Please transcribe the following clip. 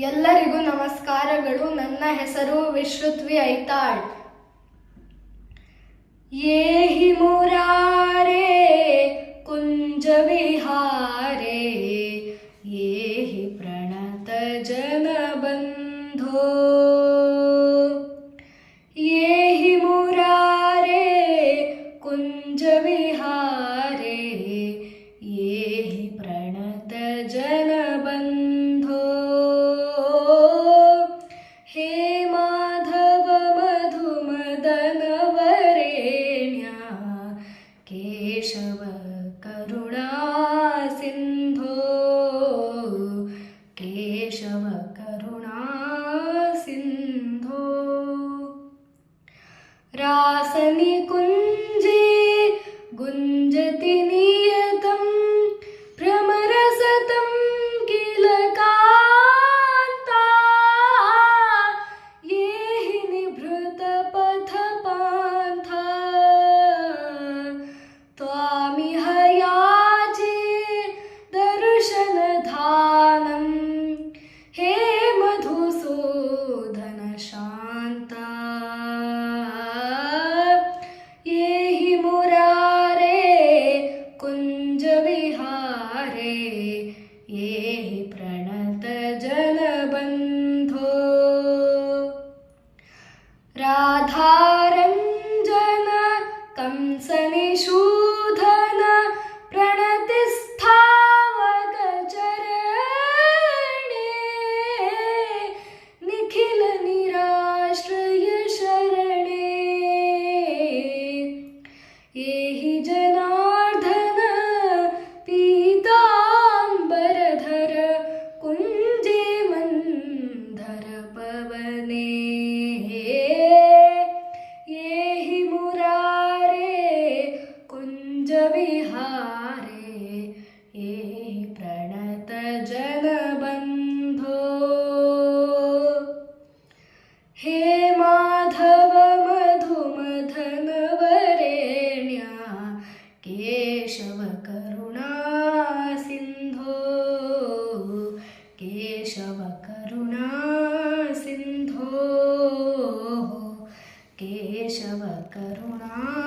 ಎಲ್ಲರಿಗೂ ನಮಸ್ಕಾರಗಳು. ನನ್ನ ಹೆಸರು ವಿಶ್ರುತ್ವಿ ಐತಾಳ್. ಏಹಿ ಮುರಾರೆ ಕುಂಜ ವಿಹಾರೆ ಏಹಿ ಪ್ರಣತ ಜನ ಬಂಧೋ. रासनि कुञ्जे कुञ्जविहारे एहि प्रणतजनबन्धो हे माधव मधुमधन वरेण्या केशव करुणा सिन्धो। केशव करुणा सिन्धो। केशव करुणा